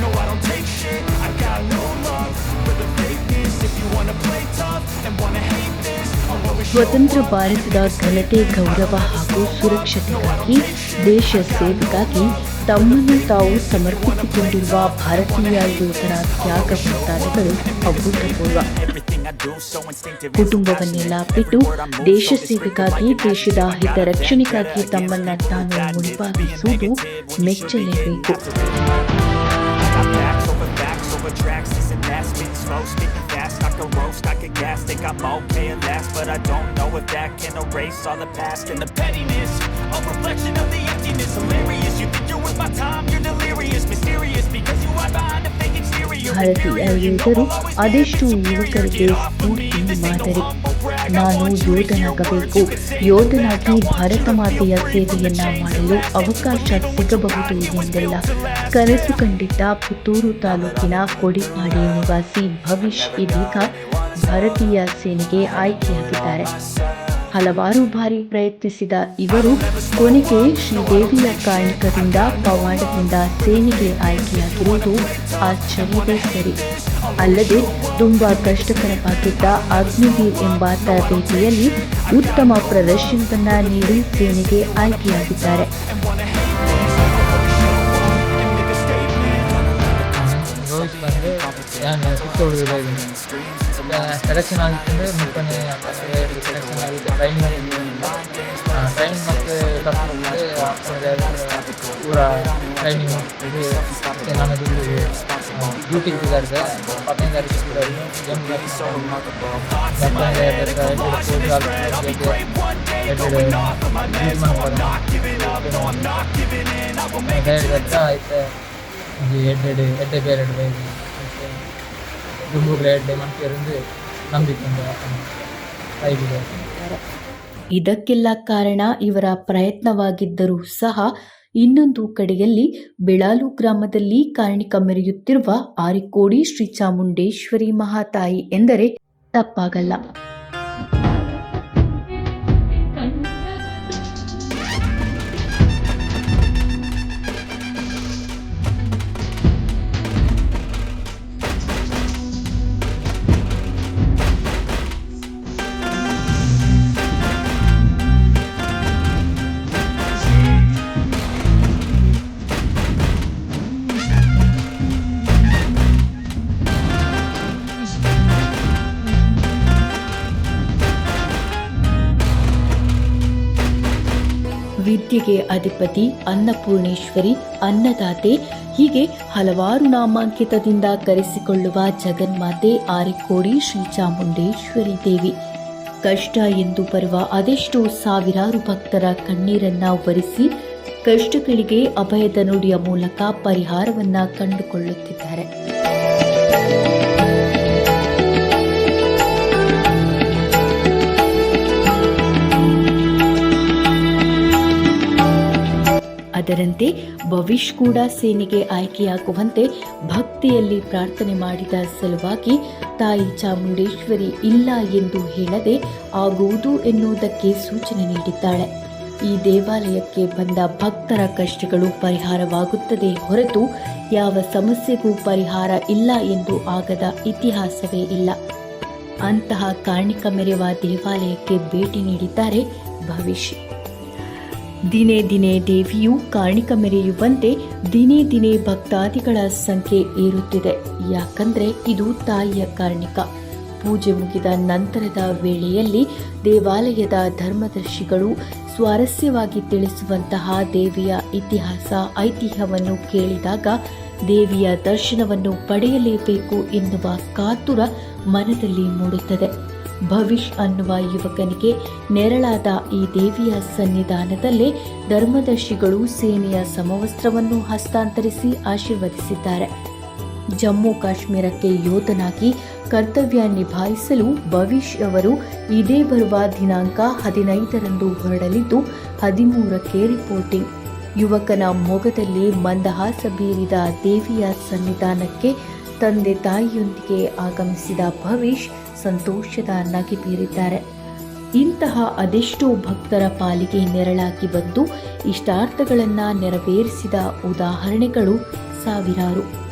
No, I don't take shit, I got no love for the fakeness. If you wanna play tough and wanna hate this, ಸ್ವತಂತ್ರ ಭಾರತದ ಘನತೆ ಗೌರವ ಹಾಗೂ ಸುರಕ್ಷತೆಗಾಗಿ ದೇಶ ಸೇವೆಗಾಗಿ ತಮ್ಮನ್ನು ತಾವು ಸಮರ್ಪಿಸಿಕೊಂಡಿರುವ ಭಾರತೀಯ ಯೋಧರ ತ್ಯಾಗ ಪ್ರದಾನಗಳು ಅಭೂತಪೂರ್ವ. ಕುಟುಂಬವನ್ನೆಲ್ಲ ಬಿಟ್ಟು ದೇಶ ಸೇವೆಗಾಗಿ ದೇಶದ ಹಿತರಕ್ಷಣೆಗಾಗಿ ತಮ್ಮನ್ನ ತಾನು ಮುಡಿಪಾಗಿಸುವುದು ಮೆಚ್ಚಲೇಬೇಕು. Slow, spitting fast I could roast, I could gas, think I'm okay at last But I don't know if that can erase all the past And the pettiness, a reflection of the emptiness Hilarious, you think you're worth my time, you're delirious Mysterious, because you are behind a fake exterior ಭಾರತೀಯ ಯುವಕರಿಗೆ ಸ್ಫೂರ್ತಿ ಮಾದರಿ ನಾನು ಯೋಧನಾಗಬೇಕು ಯೋಧನಾಗಿ ಭಾರತ ಮಾತೆಯ ಸೇವೆಯನ್ನ ಮಾಡಲು ಅವಕಾಶ ಸಿಗಬಹುದು ಎಂದೆಲ್ಲ ಕನಸು ಕಂಡಿದ್ದ ಪುತ್ತೂರು ತಾಲೂಕಿನ ಕೊಡಿಪಾಡಿ ನಿವಾಸಿ ಭವಿಷ್ ಇದೀಗ ಭಾರತೀಯ ಸೇನೆಗೆ ಆಯ್ಕೆಯಾಗಿದ್ದಾರೆ. ಹಲವಾರು ಬಾರಿ ಪ್ರಯತ್ನಿಸಿದ ಇವರು ಕೊನೆಗೆ ಶ್ರೀದೇವಿಯ ಕಾರಣಕದಿಂದ ಪವಾಡದಿಂದ ಸೇನೆಗೆ ಆಯ್ಕೆಯಾಗಿರುವುದು ಆಶ್ಚರ್ಯವೇ ಸರಿ. ಅಲ್ಲದೆ ತುಂಬಾ ಕಷ್ಟಕರವಾಗಿದ್ದ ಅಗ್ನಿವೀರ್ ಎಂಬ ತರಬೇತಿಯಲ್ಲಿ ಉತ್ತಮ ಪ್ರದರ್ಶನವನ್ನ ನೀಡಿ ಸೇನೆಗೆ ಆಯ್ಕೆಯಾಗಿದ್ದಾರೆ. இப்பொழுது செலெக்ஷன் ஆகிட்டு மிஸ் பண்ணி செலெக்ஷன் ஆகிட்டு ட்ரெயின் ட்ரெயின் வந்து பூரா ட்ரைனிங் இது எல்லாமே யூடியூப் தான் இருக்குது பத்தஞ்சு அரிசி எட்டு எட்டு பேர் எடுத்து ಇದಕ್ಕೆಲ್ಲ ಕಾರಣ ಇವರ ಪ್ರಯತ್ನವಾಗಿದ್ದರೂ ಸಹ ಇನ್ನೊಂದು ಕಡೆಯಲ್ಲಿ ಬಿಳಾಲು ಗ್ರಾಮದಲ್ಲಿ ಕಾರಣಿಕ ಮೆರೆಯುತ್ತಿರುವ ಆರಿಕೋಡಿ ಶ್ರೀ ಚಾಮುಂಡೇಶ್ವರಿ ಮಹಾತಾಯಿ ಎಂದರೆ ತಪ್ಪಾಗಲ್ಲ. ವಿದ್ಯೆಗೆ ಅಧಿಪತಿ ಅನ್ನಪೂರ್ಣೇಶ್ವರಿ, ಅನ್ನದಾತೆ, ಹೀಗೆ ಹಲವಾರು ನಾಮಾಂಕಿತದಿಂದ ಕರೆಸಿಕೊಳ್ಳುವ ಜಗನ್ಮಾತೆ ಆರಿಕೋಡಿ ಶ್ರೀ ಚಾಮುಂಡೇಶ್ವರಿ ದೇವಿ. ಕಷ್ಟ ಎಂದು ಬರುವ ಅದೆಷ್ಟೋ ಸಾವಿರಾರು ಭಕ್ತರ ಕಣ್ಣೀರನ್ನ ಒರೆಸಿ ಕಷ್ಟಗಳಿಗೆ ಅಭಯದ ನುಡಿಯ ಮೂಲಕ ಪರಿಹಾರವನ್ನ ಕಂಡುಕೊಳ್ಳುತ್ತಿದ್ದಾರೆ. ಅದರಂತೆ ಭವಿಷ್ ಕೂಡ ಸೇನೆಗೆ ಆಯ್ಕೆಯಾಗುವಂತೆ ಭಕ್ತಿಯಲ್ಲಿ ಪ್ರಾರ್ಥನೆ ಮಾಡಿದ ಸಲುವಾಗಿ ತಾಯಿ ಚಾಮುಂಡೇಶ್ವರಿ ಇಲ್ಲ ಎಂದು ಹೇಳದೆ ಆಗುವುದು ಎನ್ನುವುದಕ್ಕೆ ಸೂಚನೆ ನೀಡಿದ್ದಾಳೆ. ಈ ದೇವಾಲಯಕ್ಕೆ ಬಂದ ಭಕ್ತರ ಕಷ್ಟಗಳು ಪರಿಹಾರವಾಗುತ್ತದೆ ಹೊರತು ಯಾವ ಸಮಸ್ಯೆಗೂ ಪರಿಹಾರ ಇಲ್ಲ ಎಂದು ಆಗದ ಇತಿಹಾಸವೇ ಇಲ್ಲ. ಅಂತಹ ಕಾರ್ಣಿಕ ಮೆರೆವ ದೇವಾಲಯಕ್ಕೆ ಭೇಟಿ ನೀಡಿದ್ದಾರೆ ಭವಿಷ್ಯ. ದಿನೇ ದಿನೇ ದೇವಿಯು ಕಾಣಿಕ ಮೆರೆಯುವಂತೆ ದಿನೇ ದಿನೇ ಭಕ್ತಾದಿಗಳ ಸಂಖ್ಯೆ ಏರುತ್ತಿದೆ. ಯಾಕಂದ್ರೆ ಇದು ತಾಯಿಯ ಕಾರ್ಣಿಕ ಪೂಜೆ ಮುಗಿದ ನಂತರದ ವೇಳೆಯಲ್ಲಿ ದೇವಾಲಯದ ಧರ್ಮದರ್ಶಿಗಳು ಸ್ವಾರಸ್ಯವಾಗಿ ತಿಳಿಸುವಂತಹ ದೇವಿಯ ಇತಿಹಾಸ, ಐತಿಹ್ಯವನ್ನು ಕೇಳಿದಾಗ ದೇವಿಯ ದರ್ಶನವನ್ನು ಪಡೆಯಲೇಬೇಕು ಎನ್ನುವ ಕಾತುರ ಮನದಲ್ಲಿ ಮೂಡುತ್ತದೆ. ಭವಿಷ್ ಅನ್ನುವ ಯುವಕನಿಗೆ ನೆರಳಾದ ಈ ದೇವಿಯ ಸನ್ನಿಧಾನದಲ್ಲೇ ಧರ್ಮದರ್ಶಿಗಳು ಸೇನೆಯ ಸಮವಸ್ತ್ರವನ್ನು ಹಸ್ತಾಂತರಿಸಿ ಆಶೀರ್ವದಿಸಿದ್ದಾರೆ. ಜಮ್ಮು ಕಾಶ್ಮೀರಕ್ಕೆ ಯೋಧನಾಗಿ ಕರ್ತವ್ಯ ನಿಭಾಯಿಸಲು ಭವಿಷ್ ಅವರು ಇದೇ ಬರುವ ದಿನಾಂಕ ಹದಿನೈದರಂದು ಹೊರಡಲಿದ್ದು ಹದಿಮೂರಕ್ಕೆ ರಿಪೋರ್ಟಿಂಗ್. ಯುವಕನ ಮೊಗದಲ್ಲಿ ಮಂದಹಾಸ ಬೀರಿದ ದೇವಿಯ ಸನ್ನಿಧಾನಕ್ಕೆ ತಂದೆ ತಾಯಿಯೊಂದಿಗೆ ಆಗಮಿಸಿದ ಭವಿಷ್ ಸಂತೋಷದ ನಗೆ ಬೀರಿದ್ದಾರೆ. ಇಂತಹ ಅದೆಷ್ಟೋ ಭಕ್ತರ ಪಾಲಿಗೆ ನೆರಳಾಗಿ ಬಂದು ಇಷ್ಟಾರ್ಥಗಳನ್ನು ನೆರವೇರಿಸಿದ ಉದಾಹರಣೆಗಳು ಸಾವಿರಾರು.